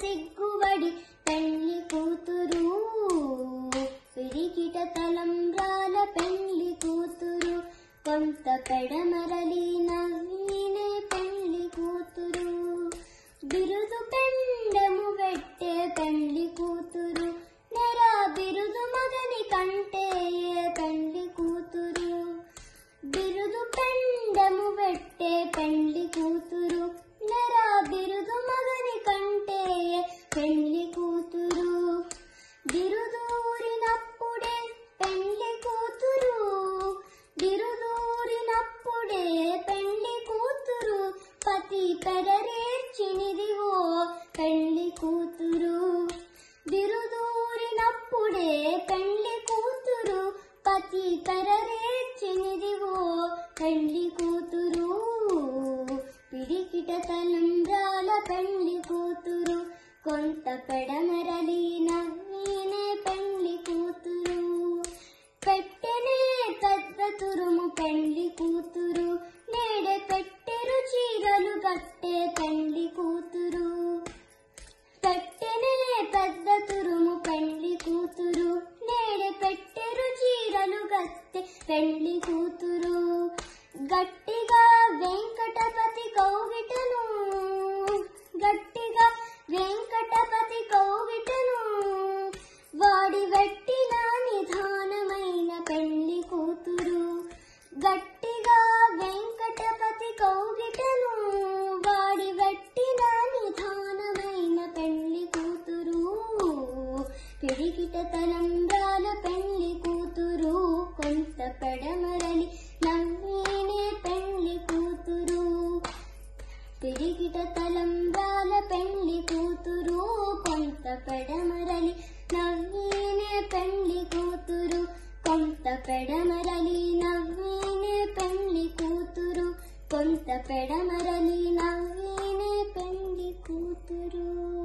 సిగ్గుబడి పెళ్ళి కూతురు. పిరికిట తలంబ్రాల పెళ్ళి కూతురు. కొంత పెడమరలి నవ్వినే పెళ్ళి కూతురు. బిరుదు పెండము పెట్టే పెళ్ళి కూతురు. నెరా బిరుదు మగని కంటే పెళ్ళి కూతురు. బిరుదు పెండము పెట్టే పెళ్ళి కూతురు. కరరేర్చినిదివో పెరరేర్చినిదివో కూతురు. పిడికిట తలంబ్రాల పెళ్ళి కూతురు. కొంత పెడమరలి నవ్వినే పెళ్ళి కూతురు. పెట్టెనే పెద్ద తురుము పెళ్ళి కూతురు. నేడే పెట్టెరు చీరలు కట్టే పెళ్ళి కూతురు. పెళ్ళి కూతురు. గట్టిగా వెంకటపతి కౌగిటను గట్టిగా వెంకటపతి కౌగిటను వాడి వెట్టిన నిధానమైన పెళ్ళి కూతురు. గట్టిగా వెంకటపతి కౌగిటను వాడి వెట్టిన నిధానమైన పెళ్ళి కూతురు. పిడికిట తలంబ్రాల తిరిగిట తలంబ్రాల పెళ్ళి కూతురు కొంత పెడమరలి నవ్వీనే పెళ్ళి కూతురు కొంత పెడమరలి నవ్వీనే పెళ్ళి కూతురు కొంత పెడమరలి నవ్వీనే పెళ్ళి కూతురు.